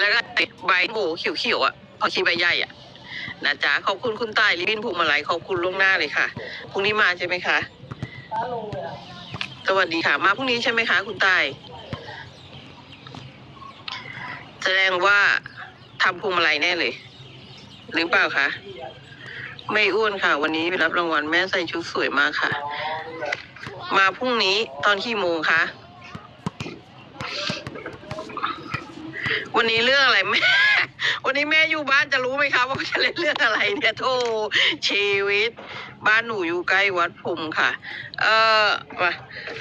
แล้วก็ใบโหเขียวๆอะพอคีใบใหญ่อะนะจ๊ะขอบคุณคุณตายลิบินพวงมาลัยขอบคุณล่วงหน้าเลยค่ะพรุ่งนี้มาใช่ไหมคะสวัสดีค่ะ มาพรุ่งนี้ใช่ไหมคะ คุณตายแสดงว่าทำพวงมาลัยแน่เลย หรือเปล่าคะไม่อ้วนค่ะ วันนี้ไปรับรางวัลแม่ใส่ชุดสวยมากค่ะ มาพรุ่งนี้ตอนกี่โมงคะ วันนี้เรื่องอะไรแม่ วันนี้แม่อยู่บ้านจะรู้ไหมคะว่าจะเล่นเรื่องอะไรเนี่ยโธ่ชีวิต บ้านหนูอยู่ใกล้วัดพรหมค่ะ เออมา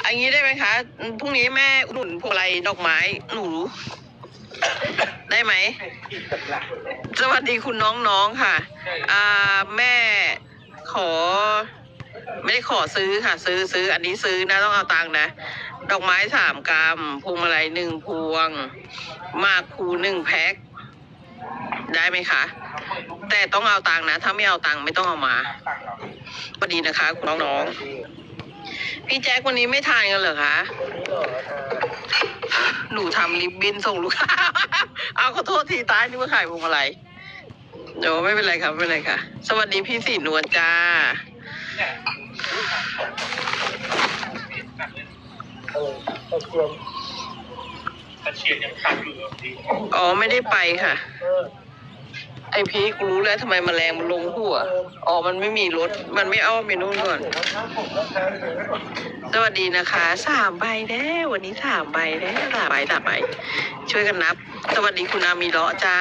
อันนี้ได้ไหมคะพรุ่งนี้แม่หนุนพวงอะไรดอกไม้หนูได้ไหม สวัสดีคุณน้องๆค่ะ อ่าแม่ขอ ไม่ได้ขอซื้อค่ะ ซื้อซื้อ อันนี้ซื้อนะต้องเอาตังค์นะ ดอกไม้สามกรัมพวงมาลัยหนึ่งพวงมากภูหนึ่งแพ็คได้ไหมคะ แต่ต้องเอาตังค์นะ ถ้าไม่เอาตังค์ไม่ต้องเอามาสวัสดีนะคะคุณน้องๆพี่แจ็ควันนี้ไม่ทานกันเหรอคะหนูทำริบบินส่งลูกค้า เอาขอโทษทีตายนี่ว่าขายพวงมาลัยเดี๋ยวไม่เป็นไรครับไม่เป็นไรค่ะ สวัสดีพี่สีนวลจ้า เออตะเชียนยังขาดอยู่อ๋อไม่ได้ไปค่ะ เออไอพีกูรู้แล้วทำไมแมลงมันลงหัวอ๋อมันไม่มีรถ มันไม่อ้อมนู่นก่อนเดี๋ยวถ้าผมแล้วแพ้เลยสวัสดีนะคะสามใบแล้ววันนี้สามใบแล้วสามใบสามใบช่วยกันนับ สวัสดีคุณอามีเลาะจ้า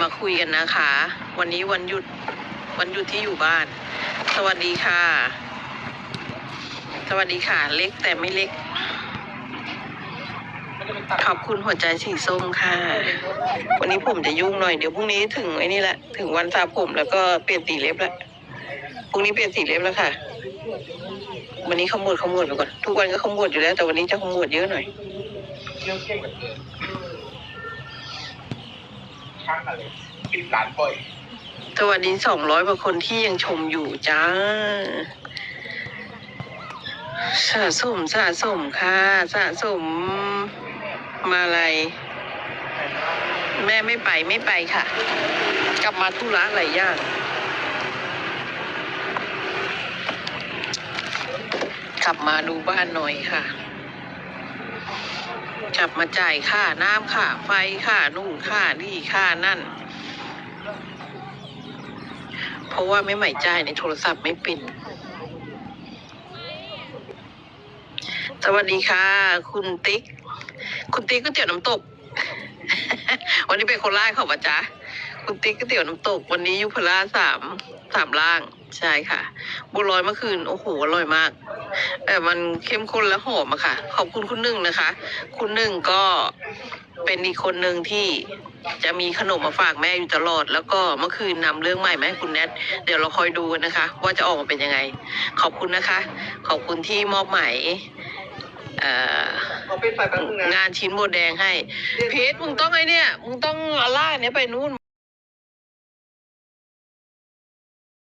มาคุยกันนะคะ วันนี้วันหยุด วันหยุดที่อยู่บ้าน สวัสดีค่ะ สวัสดีค่ะ เล็กแต่ไม่เล็ก ขอบคุณหัวใจสีส้มค่ะ วันนี้ผมจะยุ่งหน่อย เดี๋ยวพรุ่งนี้ถึงไอ้นี่แหละ ถึงวันสระผมแล้วก็เปลี่ยนสีเล็บแล้วพรุ่งนี้เปลี่ยนสีเล็บแล้วค่ะ วันนี้ขมวดขมวดไปก่อน ทุกวันก็ขมวดอยู่แล้ว แต่วันนี้จะขมวดเยอะหน่อยช่างอะไรสิบล้านบ่อย สวัสดีสองร้อยกว่าคนที่ยังชมอยู่จ้า สะสมสะสมค่ะ สะสมมาอะไร แม่ไม่ไปไม่ไปค่ะ กลับมาธุระหลายอย่างกลับมาดูบ้านหน่อยค่ะกลับมาจ่ายค่าน้ำค่าไฟค่านู่นค่านี่ค่านั่น เพราะว่าไม่ใหม่จ่ายในโทรศัพท์ไม่เป็น สวัสดีค่ะ คุณติ๊ก คุณติ๊กก๋วยเตี๋ยวน้ำตก วันนี้เป็นโคนล่าเขาปะจ๊ะ คุณติ๊กก๋วยเตี๋ยวน้ำตก วันนี้ยุพราสามสามล่าง ใช่ค่ะบัวลอยเมื่อคืน โอ้โห อร่อยมาก แต่มันเข้มข้นและหอมอะค่ะ ขอบคุณคุณหนึ่งนะคะ คุณหนึ่งก็ เป็นอีกคนหนึ่งที่จะมีขนมมาฝากแม่อยู่ตลอด แล้วก็เมื่อคืนนำเรื่องใหม่มาให้คุณแนทเดี๋ยวเราคอยดูกันนะคะ ว่าจะออกมาเป็นยังไง ขอบคุณนะคะ ขอบคุณที่มอบหมายเอ่อเอาเป็นไฟแป๊บนึงนะงานชิ้นโบแดงให้เพชรมึงต้องไอ้เนี่ยมึงต้องเอาล่ากเนี้ยไปนู่น